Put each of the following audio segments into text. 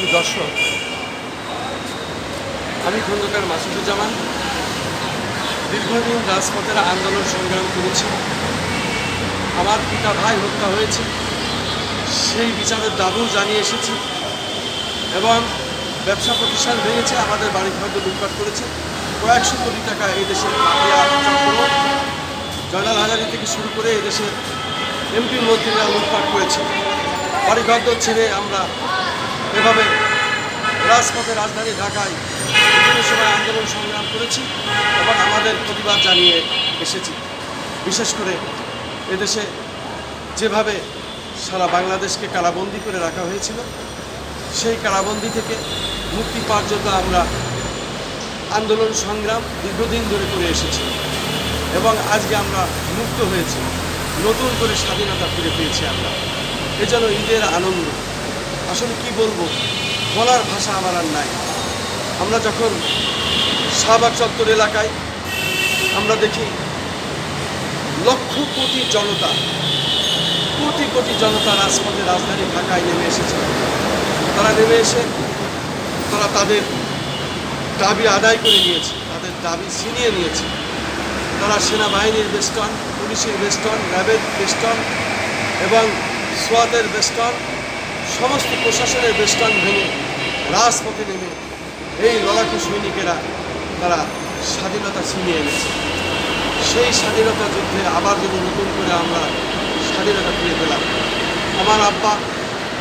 সুখী দর্শক। আমি খন্দকার মাসুদুজ্জামান। দীর্ঘদিন রাজপথের আন্দোলন সংগ্রাম করেছি। আমার পিতা ভাই হত্যা হয়েছে। সেই বিচারের দাবিও জানিয়ে এসেছি। এবং ব্যবসা প্রতিষ্ঠান ভেঙেছে, আমাদের বাড়ি ঘর লুটপাট করেছে। কয়েকশো কোটি টাকা এই দেশের জয়নাল হাজারি থেকে শুরু করে এই এমপি মন্ত্রীরা লুটপাট করেছে। বাড়িঘর ছেড়ে আমরা এভাবে রাজপথে রাজধানী ঢাকায় বিভিন্ন সময় আন্দোলন সংগ্রাম করেছি এবং আমাদের প্রতিবাদ জানিয়ে এসেছি। বিশেষ করে এদেশে যেভাবে সারা বাংলাদেশকে কারাবন্দি করে রাখা হয়েছিল, সেই কারাবন্দি থেকে মুক্তি পাওয়ার জন্য আমরা আন্দোলন সংগ্রাম দীর্ঘদিন ধরে করে এসেছি এবং আজকে আমরা মুক্ত হয়েছি। নতুন করে স্বাধীনতা ফিরে পেয়েছি আমরা। এজন্য ঈদের আনন্দ। আসলে কি বলব? বলার ভাষা আমার আর নাই। আমরা যখন শাহবাগ চত্বর এলাকায় আমরা দেখি লক্ষ কোটি জনতা, কোটি কোটি জনতা রাজপথে রাজধানী ঢাকায় নেমে এসেছে। তারা নেমে এসে তারা তাদের দাবি আদায় করে নিয়েছে, তাদের দাবি ছিনিয়ে নিয়েছে। তারা সেনাবাহিনীর বেস্টন পুলিশের বেস্টন র্যাবের বেস্টন এবং সোয়াদের বেস্টন সমস্ত প্রশাসনের বেষ্টান ভেঙে রাজপথে নেমে এই লড়াকু সৈনিকেরা তারা স্বাধীনতা ছিনিয়ে এনেছে। সেই স্বাধীনতা যুদ্ধে আবার যদি নতুন করে আমরা স্বাধীনতা ফিরে পেলাম, আমার আব্বা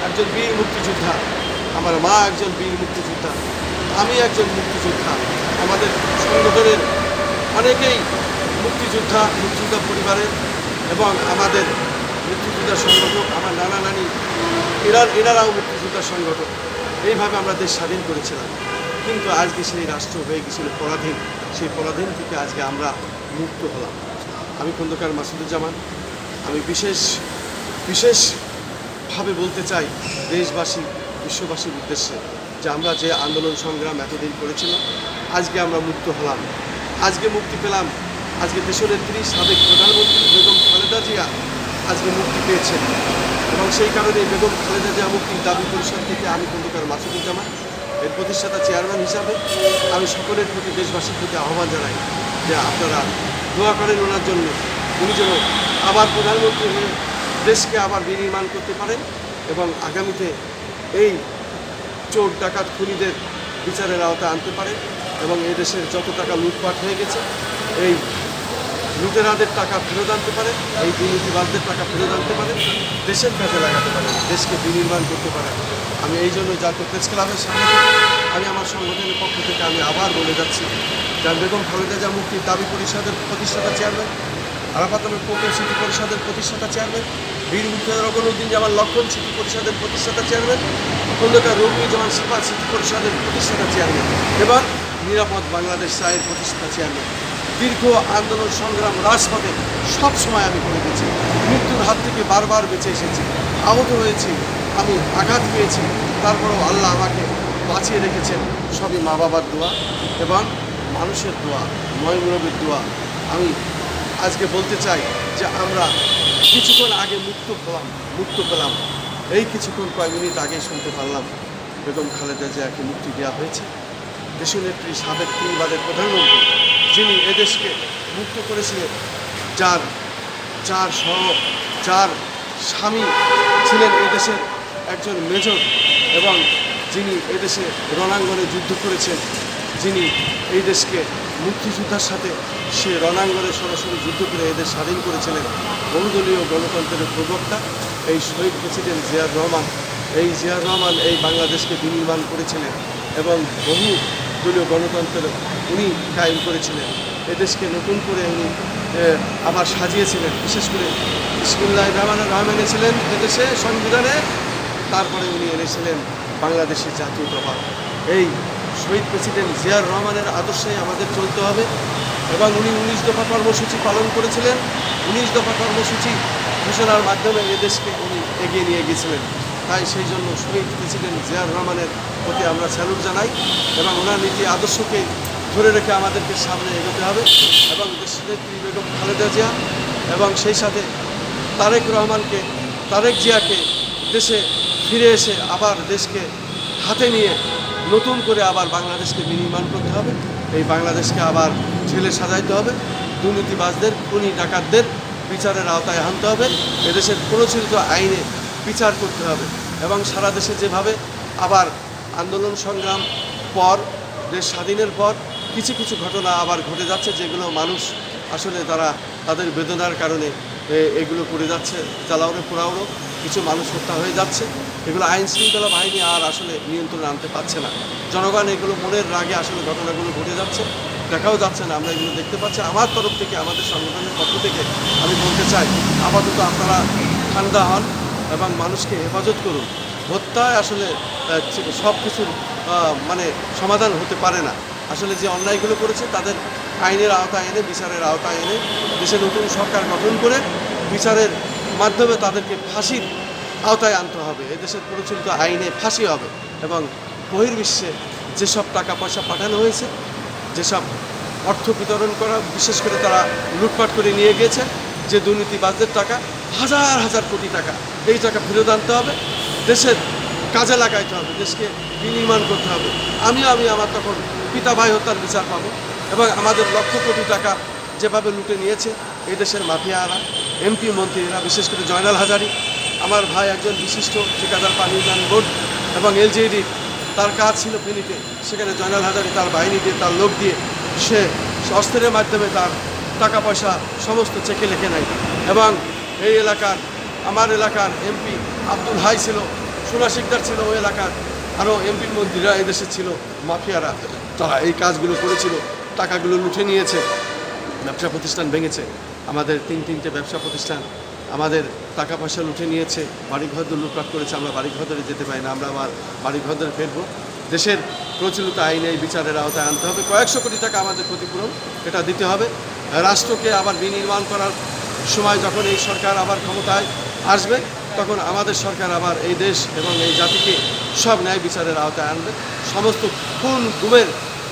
একজন বীর মুক্তিযোদ্ধা, আমার মা একজন বীর মুক্তিযোদ্ধা, আমি একজন মুক্তিযোদ্ধা, আমাদের সংগঠনের অনেকেই মুক্তিযোদ্ধা মুক্তিযোদ্ধা পরিবারের এবং আমাদের মুক্তিযোদ্ধা সংগঠক, আমার নানা নানি, এরা এনারাও মুক্তিযোদ্ধা সংগঠক। এইভাবে আমরা দেশ স্বাধীন করেছিলাম। কিন্তু আজকে সেই রাষ্ট্র হয়ে গেছিল পরাধীন। সেই পরাধীন থেকে আজকে আমরা মুক্ত হলাম। আমি খন্দকার মাসুদুজ্জামান। আমি বিশেষ বিশেষভাবে বলতে চাই দেশবাসী, বিশ্ববাসীর উদ্দেশ্যে যে আমরা যে আন্দোলন সংগ্রাম এতদিন করেছিলাম আজকে আমরা মুক্ত হলাম। আজকে মুক্তি পেলাম। আজকে দেশের দেশনেত্রী সাবেক প্রধানমন্ত্রী বেগম খালেদা জিয়া আজকে মুক্তি পেয়েছেন। এবং সেই কারণে বেগম খালেদা জিয়া মুক্তির দাবি পরিষদ থেকে আমি খন্দকার মাসুদুজ্জামান এর প্রতিষ্ঠাতা চেয়ারম্যান হিসাবে আমি সকলের প্রতি দেশবাসীর প্রতি আহ্বান জানাই যে আপনারা দোয়া করেন ওনার জন্য, উনি যেন আবার প্রধানমন্ত্রী হয়ে দেশকে আবার বিনির্মাণ করতে পারেন এবং আগামীতে এই চোর ডাকাত খুনিদের বিচারের আওতায় আনতে পারে এবং এই দেশের যত টাকা লুটপাট হয়ে গেছে, এই লুটেরাদের টাকা ফেরত আনতে পারে, এই দুর্নীতিবাদদের টাকা ফেরত আনতে পারে, দেশের কাজে লাগাতে পারে, দেশকে বিনির্মাণ করতে পারে। আমি এই জন্য জাতীয় প্রেস ক্লাবের সামনে আমি আমার সংগঠনের পক্ষ থেকে আমি আবার বলে যাচ্ছি, যার বেগম খালেদা জিয়া মুক্তির দাবি পরিষদের প্রতিষ্ঠাতা চেয়ারম্যান আরাফাতমের কোকের সিটি পরিষদের প্রতিষ্ঠাতা চেয়ারম্যান, বীর মুক্তির রগনুদ্দিন জামান লক্ষণ সিটি পরিষদের প্রতিষ্ঠাতা চেয়ারম্যান খন্দকার রবিউজ্জামান সিফাত সিটি পরিষদের প্রতিষ্ঠাতা চেয়ারম্যান, এবং নিরাপদ বাংলাদেশ সাহের প্রতিষ্ঠাতা চেয়ারম্যান। দীর্ঘ আন্দোলন সংগ্রাম রাজপথে সব সময় আমি করে গেছি। মৃত্যুর হাত থেকে বারবার বেঁচে এসেছি। আহত হয়েছি, আমি আঘাত পেয়েছি, তারপরেও আল্লাহ আমাকে বাঁচিয়ে রেখেছেন। সবই মা বাবার দোয়া এবং মানুষের দোয়া ময়মুরবের দোয়া। আমি আজকে বলতে চাই যে আমরা কিছুক্ষণ আগে মুক্ত পেলাম মুক্ত পেলাম এই কিছুক্ষণ কয়েক মিনিট আগে শুনতে পারলাম বেগম খালেদা জিয়াকে মুক্তি দেওয়া হয়েছে। দেশনেত্রী সাবেক তিনবারের প্রধানমন্ত্রী যিনি এদেশকে মুক্ত করেছিলেন, যার যার সহ যার স্বামী ছিলেন এদেশের একজন মেজর এবং যিনি এদেশে রণাঙ্গনে যুদ্ধ করেছেন, যিনি এই দেশকে মুক্তিযোদ্ধার সাথে সে রণাঙ্গনে সরাসরি যুদ্ধ করে এদের স্বাধীন করেছিলেন বহুদলীয় গণতন্ত্রের প্রবক্তা, এই শহীদ প্রেসিডেন্ট জিয়ার রহমান। এই জিয়ার রহমান এই বাংলাদেশকে বিনির্মাণ করেছিলেন এবং বহু দলীয় গণতন্ত্রের উনি কায়েম করেছিলেন। এদেশকে নতুন করে উনি আবার সাজিয়েছিলেন। বিশেষ করে ইসমুল্লাহ রহমান রহমান এনেছিলেন এদেশে সংবিধানে, তারপরে উনি এনেছিলেন বাংলাদেশের জাতীয় জাতীয়তাবাদ এই শহীদ প্রেসিডেন্ট জিয়ার রহমানের আদর্শে আমাদের চলতে হবে এবং উনি উনিশ দফা কর্মসূচি পালন করেছিলেন। উনিশ দফা কর্মসূচি ঘোষণার মাধ্যমে এদেশকে উনি এগিয়ে নিয়ে গেছিলেন তাই সেই জন্য শহীদ প্রেসিডেন্ট জিয়ার রহমানের প্রতি আমরা স্যালুট জানাই এবং ওনার নীতি আদর্শকে ধরে রেখে আমাদেরকে সামনে এগোতে হবে এবং দেশনেত্রী বেগম খালেদা জিয়া এবং সেই সাথে তারেক রহমানকে, তারেক জিয়াকে দেশে ফিরে এসে আবার দেশকে হাতে নিয়ে নতুন করে আবার বাংলাদেশকে বিনির্মাণ করতে হবে। এই বাংলাদেশকে আবার ছেলে সাজাইতে হবে। দুর্নীতিবাজদের, খুনি ডাকাতদের বিচারের আওতায় আনতে হবে। এদেশের প্রচলিত আইনে বিচার করতে হবে এবং সারা দেশে যেভাবে আবার আন্দোলন সংগ্রাম পর, দেশ স্বাধীনের পর কিছু কিছু ঘটনা আবার ঘটে যাচ্ছে যেগুলো মানুষ আসলে তারা তাদের বেদনার কারণে এগুলো করে যাচ্ছে জ্বালাওনে পোড়াওনো কিছু মানুষ হত্যা হয়ে যাচ্ছে। এগুলো আইন শৃঙ্খলা বাহিনী আর আসলে নিয়ন্ত্রণে আনতে পারছে না। জনগণ এগুলো মনের রাগে আসলে ঘটনাগুলো ঘটে যাচ্ছে, দেখাও যাচ্ছে না, আমরা এগুলো দেখতে পাচ্ছি। আমার তরফ থেকে, আমাদের সংগঠনের পক্ষ থেকে আমি বলতে চাই, আপাতত আপনারা ঠান্ডা হন। এবং মানুষকে হেফাজত করুন। হত্যায় আসলে সব কিছুর মানে সমাধান হতে পারে না। আসলে যে অন্যায়গুলো করেছে, তাদের আইনের আওতায় এনে, বিচারের আওতায় এনে, দেশে নতুন সরকার গঠন করে, বিচারের মাধ্যমে তাদেরকে ফাঁসির আওতায় আনতে হবে। এদেশের প্রচলিত আইনে ফাঁসি হবে এবং বহির্বিশ্বে যেসব টাকা পয়সা পাঠানো হয়েছে, যেসব অর্থ বিতরণ করা, বিশেষ করে তারা লুটপাট করে নিয়ে গিয়েছে যে দুর্নীতিবাজদের টাকা হাজার হাজার কোটি টাকা। এই টাকা ফেরত আনতে হবে, দেশের কাজে লাগাইতে হবে, দেশকে বিনির্মাণ করতে হবে। আমিও, আমি আমার তখন পিতা ভাই হত্যার বিচার পাবো এবং আমাদের লক্ষ কোটি টাকা যেভাবে লুটে নিয়েছে এই দেশের মাফিয়ারা, এমপি মন্ত্রীরা, বিশেষ করে জয়নাল হাজারি, আমার ভাই একজন বিশিষ্ট ঠিকাদার পানি উন্নয়ন বোর্ড এবং এলজিডি তার কাজ ছিল ফেনীতে। সেখানে জয়নাল হাজারি তার বাহিনী দিয়ে, তার লোক দিয়ে সে অস্ত্রের মাধ্যমে তার টাকা পয়সা সমস্ত চেকে লেখে নেয়। এবং এই এলাকার, আমার এলাকার এমপি আব্দুল হাই ছিল সোনা শিকদার ছিল ওই এলাকার আরও এমপি মন্ত্রীরা এদেশে ছিল, মাফিয়ারা। তারা এই কাজগুলো করেছিল, টাকাগুলো লুটে নিয়েছে, ব্যবসা প্রতিষ্ঠান ভেঙেছে। আমাদের তিন তিনটে ব্যবসা প্রতিষ্ঠান, আমাদের টাকা পয়সা লুটে নিয়েছে, বাড়িঘর লুটপাট করেছে, আমরা বাড়িঘর ধরে যেতে পারি না, আমরা আবার বাড়িঘর ধরে ফেরবো। দেশের প্রচলিত আইনে এই বিচারের আওতায় আনতে হবে। কয়েকশো কোটি টাকা আমাদের ক্ষতিপূরণ, এটা দিতে হবে। রাষ্ট্রকে আবার বিনির্মাণ করার সময় যখন এই সরকার আবার ক্ষমতায় আসবে, তখন আমাদের সরকার আবার এই দেশ এবং এই জাতিকে সব ন্যায় বিচারের আওতায় আনবে। সমস্ত খুন, গুমের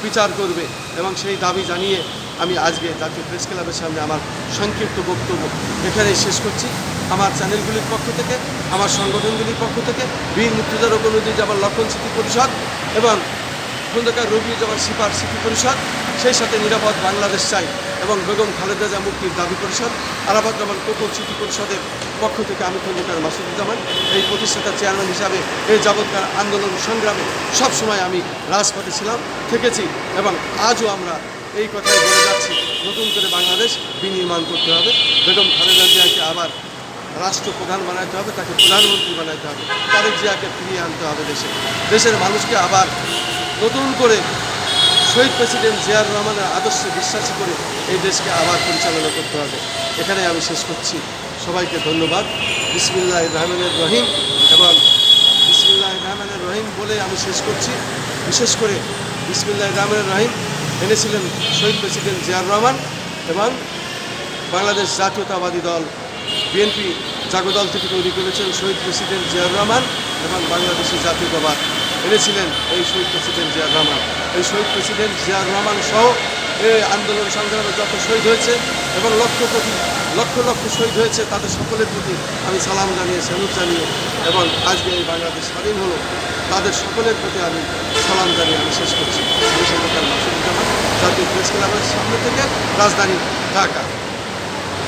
বিচার করবে এবং সেই দাবি জানিয়ে আমি আজকে জাতীয় প্রেস ক্লাবের সামনে আমার সংক্ষিপ্ত বক্তব্য এখানেই শেষ করছি। আমার চ্যানেলগুলির পক্ষ থেকে, আমার সংগঠনগুলির পক্ষ থেকে, বীর মুক্তিযোদ্ধা রোগনদী জামাল লক্ষণ স্মৃতি পরিষদ এবং খন্দকার রবি জামাল সিপার স্মৃতি পরিষদ, সেই সাথে নিরাপদ বাংলাদেশ চাই এবং বেগম খালেদা জিয়া মুক্তির দাবি পরিষদ, আরাফাত রহমান কোকল স্মৃতি পরিষদের পক্ষ থেকে আমি খন্দকার মাসুদুজ্জামান, এই প্রতিষ্ঠাতার চেয়ারম্যান হিসাবে এই যাবৎকার আন্দোলন সংগ্রামে সবসময় আমি রাজপথে ছিলাম, থেকেছি এবং আজও আমরা এই কথাই বলে যাচ্ছি, নতুন করে বাংলাদেশ বিনির্মাণ করতে হবে, বেগম খালেদা জিয়াকে আবার রাষ্ট্রপ্রধান বানাইতে হবে, তাকে প্রধানমন্ত্রী বানাইতে হবে, তারেক জিয়াকে ফিরিয়ে আনতে হবে দেশে, দেশের মানুষকে আবার নতুন করে শহীদ প্রেসিডেন্ট জিয়ার রহমানের আদর্শে বিশ্বাসী করে এই দেশকে আবার পরিচালনা করতে হবে। এখানে আমি শেষ করছি। সবাইকে ধন্যবাদ। বিসমিল্লাহ রহমানের রহিম এবং বিসমিল্লাহ রহমানের রহিম বলে আমি শেষ করছি। বিশেষ করে বিসমিল্লাহ রহমানের রহিম এনেছিলেন শহীদ প্রেসিডেন্ট জিয়ার রহমান এবং বাংলাদেশ জাতীয়তাবাদী দল বিএনপি জাগদল থেকে তৈরি করেছেন শহীদ প্রেসিডেন্ট জিয়াউর রহমান এবং বাংলাদেশের জাতীয়তাবাদ। এনেছিলেন এই শহীদ প্রেসিডেন্ট জিয়াউর রহমান। এই শহীদ প্রেসিডেন্ট জিয়াউর রহমান সহ এই আন্দোলন সংগ্রামে যত শহীদ হয়েছে এবং লক্ষ কোটি, লক্ষ লক্ষ শহীদ হয়েছে তাদের সকলের প্রতি আমি সালাম জানিয়ে স্যালুট জানিয়ে এবং আজকে এই বাংলাদেশ স্বাধীন হলো, তাদের সকলের প্রতি আমি সালাম জানিয়ে আমি শেষ করছি। জাতীয় প্রেস ক্লাবের সামনে থেকে রাজধানী ঢাকা।